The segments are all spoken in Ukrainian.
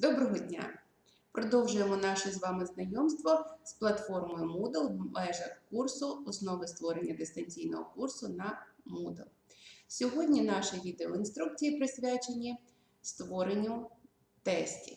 Доброго дня! Продовжуємо наше з вами знайомство з платформою Moodle в межах курсу Основи створення дистанційного курсу на Moodle. Сьогодні наші відеоінструкції присвячені створенню тестів.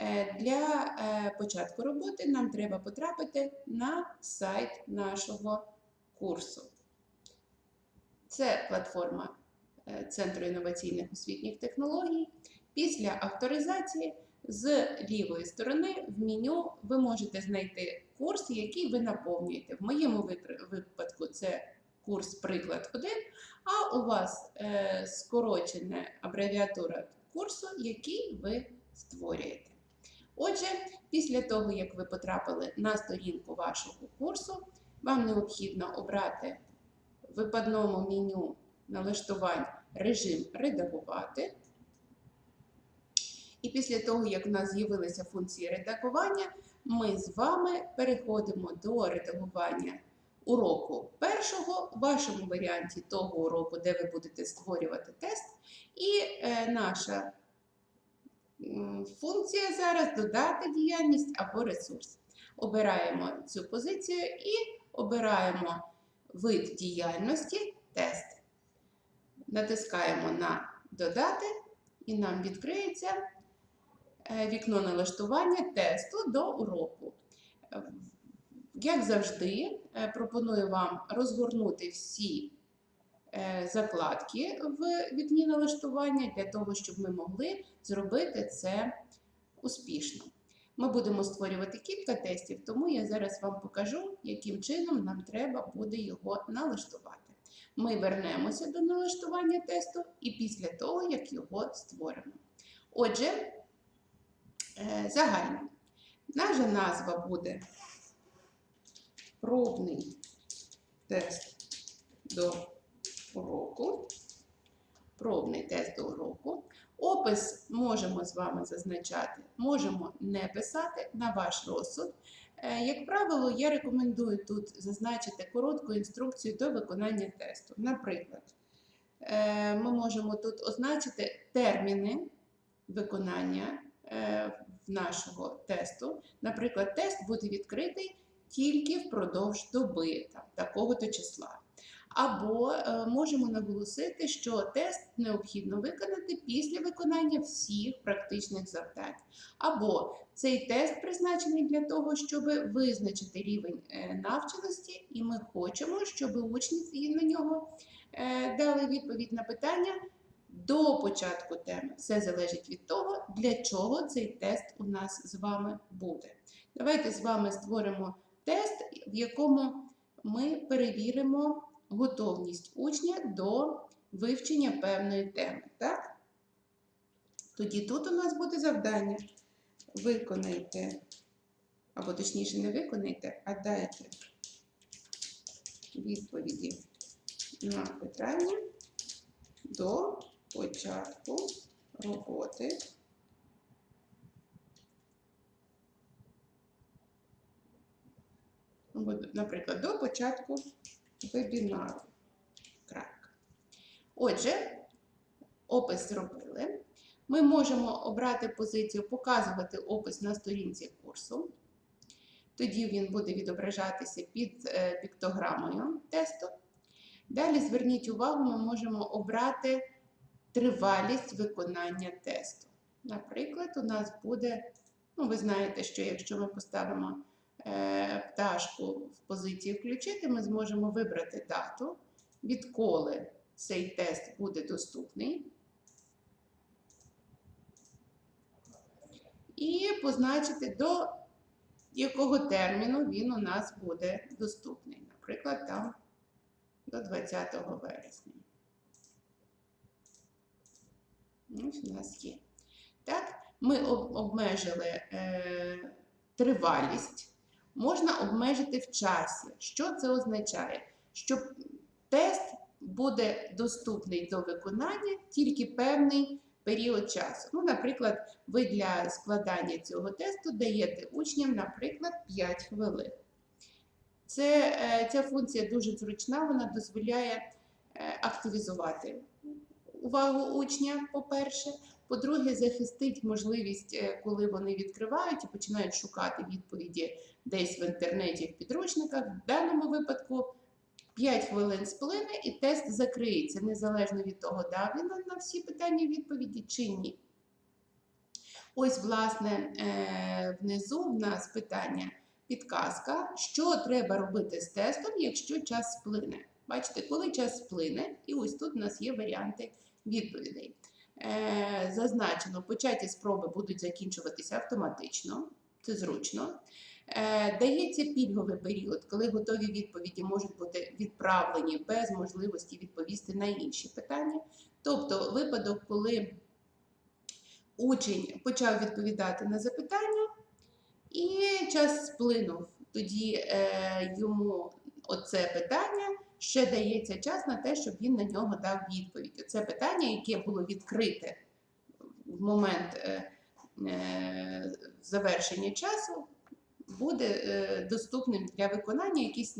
Е, Для е, початку роботи нам треба потрапити на сайт нашого курсу. Це платформа е, Центру інноваційних освітніх технологій. Після авторизації з лівої сторони в меню ви можете знайти курс, який ви наповнюєте. В моєму випадку це курс приклад 1, а у вас е, скорочена абревіатура курсу, який ви створюєте. Отже, після того, як ви потрапили на сторінку вашого курсу, вам необхідно обрати в випадному меню налаштувань режим редагувати. І після того, як у нас з'явилися функції редагування, ми з вами переходимо до редагування уроку першого, в вашому варіанті того уроку, де ви будете створювати тест. І е, наша функція зараз додати діяльність або ресурс. Обираємо цю позицію і обираємо вид діяльності тест. Натискаємо на додати, і нам відкриється вікно налаштування тесту до уроку. Е, Як завжди, е, пропоную вам розгорнути всі е, закладки в вікні налаштування для того, щоб ми могли зробити це успішно. Ми будемо створювати кілька тестів, тому я зараз вам покажу, яким чином нам треба буде його налаштувати. Ми вернемося до налаштування тесту і після того, як його створимо. Отже, е, загально. Наша назва буде пробний тест до уроку. Пробний тест до уроку. Опис можемо з вами зазначати, можемо не писати на ваш розсуд. Е, Як правило, я рекомендую тут зазначити коротку інструкцію до виконання тесту. Наприклад, е, ми можемо тут означити терміни виконання нашого тесту. Наприклад, тест буде відкритий тільки впродовж доби такого-то числа. Або е, можемо наголосити, що тест необхідно виконати після виконання всіх практичних завдань. Або цей тест призначений для того, щоб визначити рівень е, навченості, і ми хочемо, щоб учні на нього е, дали відповідь на питання до початку теми. Все залежить від того, для чого цей тест у нас з вами буде. Давайте з вами створимо тест, в якому ми перевіримо готовність учня до вивчення певної теми. Так? Тоді тут у нас буде завдання. Виконайте, або точніше, не виконайте, а дайте відповіді на питання до початку роботи. Наприклад, до початку вебінару. Крапка. Отже, опис зробили. Ми можемо обрати позицію показувати опис на сторінці курсу. Тоді він буде відображатися під е, піктограмою тесту. Далі зверніть увагу, ми можемо обрати тривалість виконання тесту. Наприклад, у нас буде, ну, ви знаєте, що якщо ми поставимо е, пташку в позиції включити, ми зможемо вибрати дату, відколи цей тест буде доступний. І позначити, до якого терміну він у нас буде доступний. Наприклад, там до 20 вересня. Ось у нас є. Так, ми обмежили е, тривалість, можна обмежити в часі. Що це означає? Що тест буде доступний до виконання тільки певний період часу. Ну, наприклад, ви для складання цього тесту даєте учням, наприклад, 5 хвилин. Це, е, ця функція дуже зручна, вона дозволяє е, активізувати увагу учня, по-перше. По-друге, захистить можливість, е, коли вони відкривають і починають шукати відповіді десь в інтернеті, в підручниках. В даному випадку 5 хвилин сплине і тест закриється, незалежно від того, дав він на всі питання відповіді чи ні. Ось, власне, е, внизу в нас питання підказка, що треба робити з тестом, якщо час сплине. Бачите, коли час сплине, і ось тут у нас є варіанти відповідей. Е, Зазначено, початі спроби будуть закінчуватися автоматично, це зручно. Е, Дається пільговий період, коли готові відповіді можуть бути відправлені без можливості відповісти на інші питання. Тобто, випадок, коли учень почав відповідати на запитання, і час сплинув. Тоді е, йому оце питання ще дається час на те, щоб він на нього дав відповідь. Це питання, яке було відкрите в момент е, е, завершення часу, буде е, доступним для виконання якийсь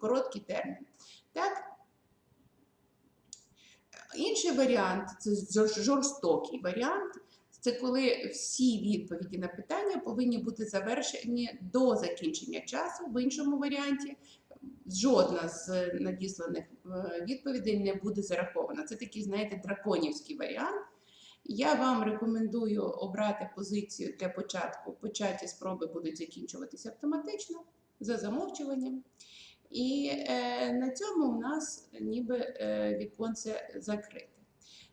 короткий термін. Так? Інший варіант це жорстокий варіант. Це коли всі відповіді на питання повинні бути завершені до закінчення часу. В іншому варіанті жодна з надісланих е, відповідей не буде зарахована. Це такий, знаєте, драконівський варіант. Я вам рекомендую обрати позицію для початку. Початі спроби будуть закінчуватися автоматично за замовчуванням. І е, на цьому у нас ніби е, віконце закрите.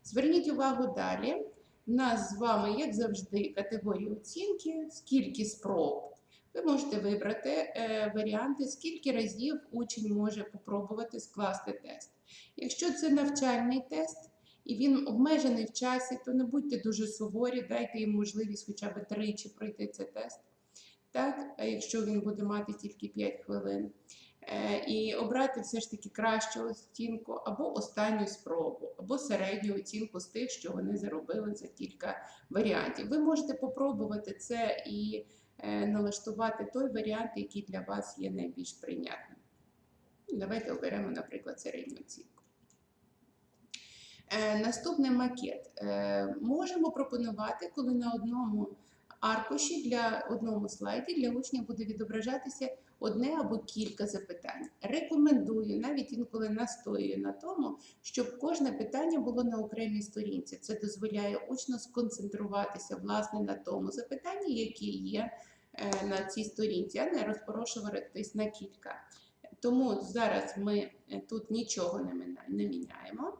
Зверніть увагу далі. У нас з вами, як завжди, категорії оцінки, скільки спроб. Ви можете вибрати е, варіанти, скільки разів учень може попробувати скласти тест. Якщо це навчальний тест і він обмежений в часі, то не будьте дуже суворі, дайте їм можливість хоча б тричі пройти цей тест. Так, якщо він буде мати тільки 5 хвилин. Е, І обрати все ж таки кращу оцінку або останню спробу, або середню оцінку з тих, що вони заробили за кілька варіантів. Ви можете попробувати це і налаштувати той варіант, який для вас є найбільш прийнятним. Давайте оберемо, наприклад, середню оцінку. Е, Наступний макет. Е, Можемо пропонувати, коли на одному аркуші для одному слайді для учня буде відображатися одне або кілька запитань. Рекомендую, навіть інколи настоюю на тому, щоб кожне питання було на окремій сторінці. Це дозволяє учню сконцентруватися власне на тому запитанні, яке є е, на цій сторінці, а не розпорошуватись на кілька. Тому зараз ми е, тут нічого не міняємо.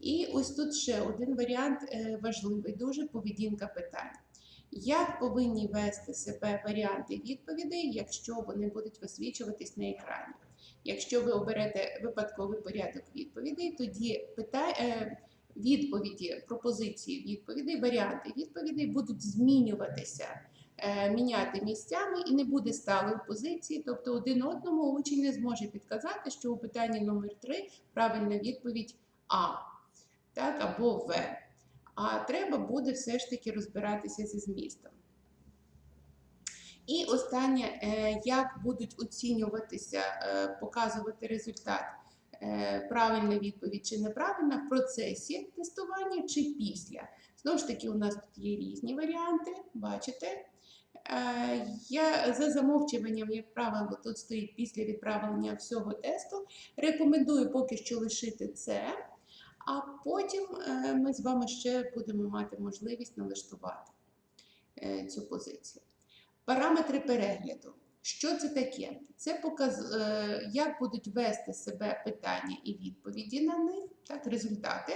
І ось тут ще один варіант е, важливий, дуже поведінка питань. Як повинні вести себе варіанти відповідей, якщо вони будуть висвічуватись на екрані? Якщо ви оберете випадковий порядок відповідей, тоді пита- е, відповіді, пропозиції відповідей, варіанти відповідей будуть змінюватися, е, міняти місцями і не буде сталої позиції. Тобто один одному учень не зможе підказати, що у питанні номер 3 правильна відповідь А так, або В. А треба буде все ж таки розбиратися зі змістом. І останнє, е, як будуть оцінюватися, е, показувати результат, е, правильна відповідь чи неправильна в процесі тестування чи після. Знову ж таки, у нас тут є різні варіанти, бачите. Я за замовчуванням, як правило, тут стоїть після відправлення всього тесту. Рекомендую поки що лишити це. А потім е, ми з вами ще будемо мати можливість налаштувати е, цю позицію. Параметри перегляду. Що це таке? Це показ, е, як будуть вести себе питання і відповіді на них, так, результати,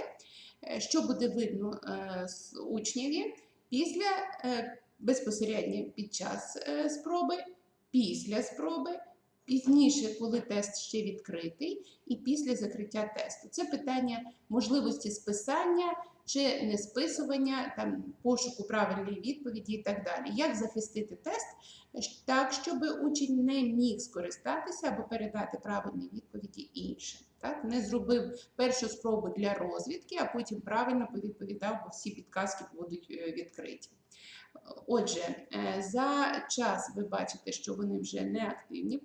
що буде видно з учневі після безпосередньо під час спроби, після спроби, пізніше, коли тест ще відкритий, і після закриття тесту. Це питання можливості списання чи не списування, там, пошуку правильної відповіді і так далі. Як захистити тест так, щоб учень не міг скористатися або передати правильні відповіді іншим. Так? Не зробив першу спробу для розвідки, а потім правильно повідповідав, бо всі підказки будуть е, відкриті. Отже, е, за час ви бачите, що вони вже не активні.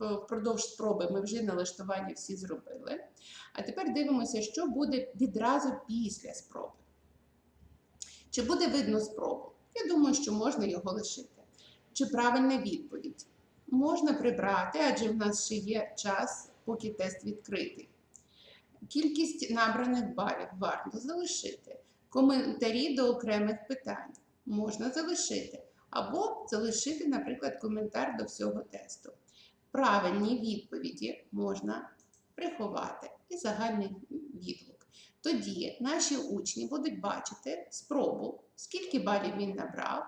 Впродовж спроби ми вже налаштування всі зробили. А тепер дивимося, що буде відразу після спроби. Чи буде видно спробу? Я думаю, що можна його лишити. Чи правильна відповідь? Можна прибрати, адже в нас ще є час, поки тест відкритий. Кількість набраних балів варто залишити. Коментарі до окремих питань можна залишити. Або залишити, наприклад, коментар до всього тесту. Правильні відповіді можна приховати і загальний відгук. Тоді наші учні будуть бачити спробу, скільки балів він набрав,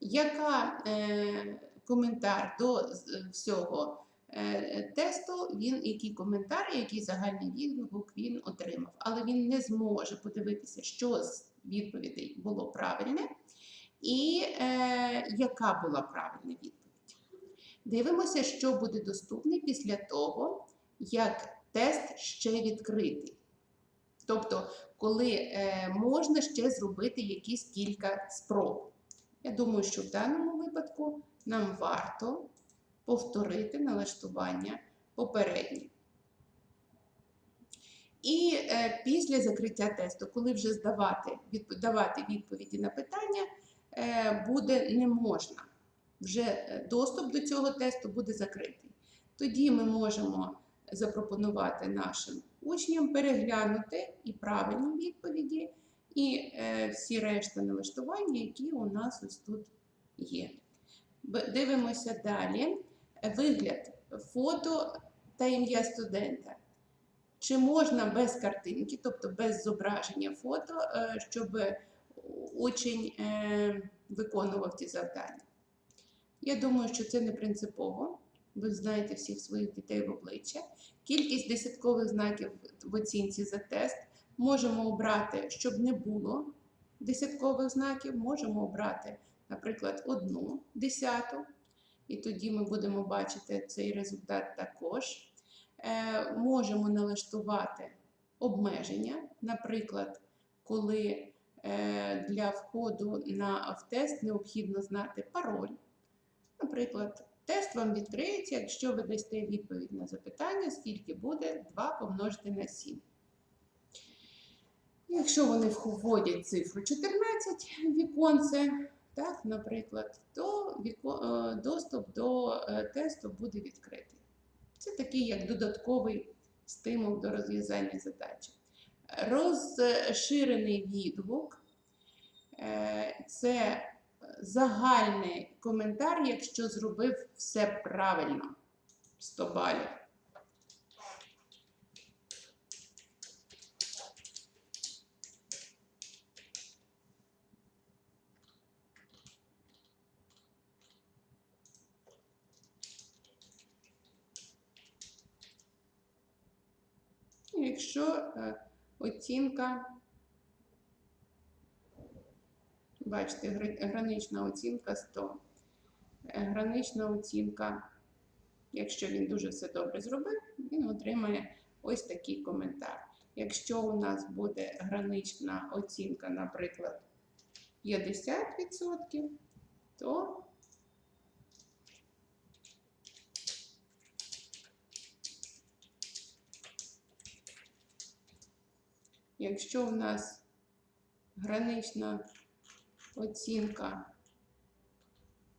яка е, коментар до всього е, тесту, він, який коментар, який загальний відгук він отримав. Але він не зможе подивитися, що з відповідей було правильне, і е, яка була правильна відповідь. Дивимося, що буде доступне після того, як тест ще відкритий. Тобто, коли е, можна ще зробити якісь кілька спроб. Я думаю, що в даному випадку нам варто повторити налаштування попередні. І е, після закриття тесту, коли вже здавати, відп- давати відповіді на питання, буде не можна. Вже е, доступ до цього тесту буде закритий. Тоді ми можемо запропонувати нашим учням переглянути і правильні відповіді, і е, всі решта налаштування, які у нас ось тут є. Дивимося далі. Вигляд фото та ім'я студента. Чи можна без картинки, тобто без зображення фото, е, щоб учень е, виконував ці завдання? Я думаю, що це не принципово. Ви знаєте всіх своїх дітей в обличчя. Кількість десяткових знаків в оцінці за тест можемо обрати, щоб не було десяткових знаків. Можемо обрати, наприклад, одну десяту, і тоді ми будемо бачити цей результат також. Е, можемо налаштувати обмеження, наприклад, коли для входу на тест необхідно знати пароль. Наприклад, тест вам відкриється, якщо ви дасте відповідь на запитання, скільки буде 2 помножити на 7. Якщо вони вводять цифру 14 в віконце, так, наприклад, то е, доступ до е, тесту буде відкритий. Це такий як додатковий стимул до розв'язання задачі. Розширений відгук е, це загальний коментар, якщо зробив все правильно. 100 балів. Якщо е, оцінка, бачите, гранична оцінка 100. Е, Гранична оцінка, якщо він дуже все добре зробив, він отримає ось такий коментар. Якщо у нас буде гранична оцінка, наприклад, 50%, то Якщо в нас гранична оцінка,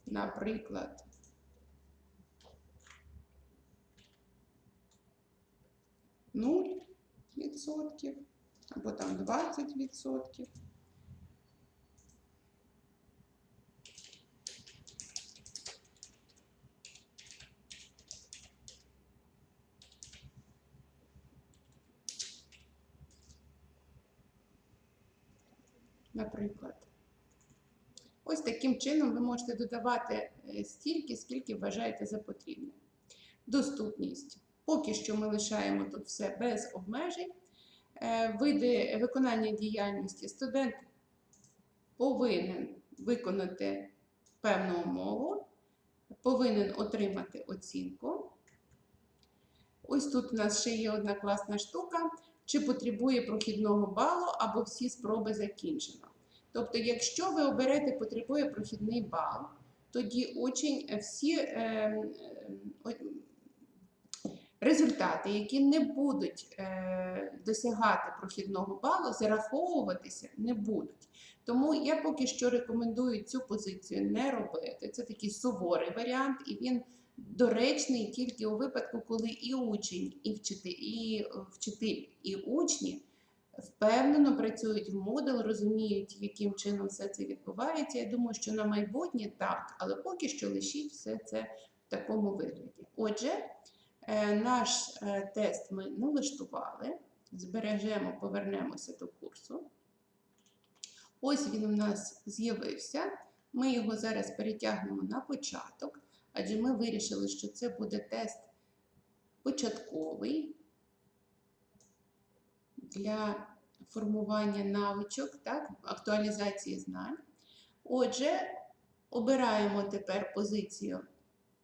наприклад, нуль відсотків або там 20 відсотків, наприклад. Ось таким чином ви можете додавати е, стільки, скільки вважаєте за потрібне. Доступність. Поки що ми лишаємо тут все без обмежень. Е, Види виконання діяльності студент повинен виконати певну умову, повинен отримати оцінку. Ось тут у нас ще є одна класна штука, чи потребує прохідного балу або всі спроби закінчено. Тобто, якщо ви оберете потребує прохідний бал, тоді учень е, всі е, е, результати, які не будуть е, досягати прохідного балу, зараховуватися не будуть. Тому я поки що рекомендую цю позицію не робити. Це такий суворий варіант, і він доречний тільки у випадку, коли і учень, і вчитель, і е, вчитель, і учні впевнено працюють в Moodle, розуміють, яким чином все це відбувається. Я думаю, що на майбутнє так, але поки що лишіть все це в такому вигляді. Отже, е, наш е, тест ми налаштували, збережемо, повернемося до курсу. Ось він у нас з'явився. Ми його зараз перетягнемо на початок, адже ми вирішили, що це буде тест початковий для формування навичок, так, актуалізації знань. Отже, обираємо тепер позицію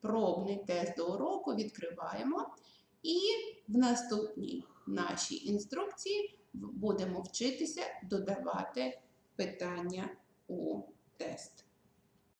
пробний тест до уроку, відкриваємо. І в наступній нашій інструкції будемо вчитися додавати питання у тест.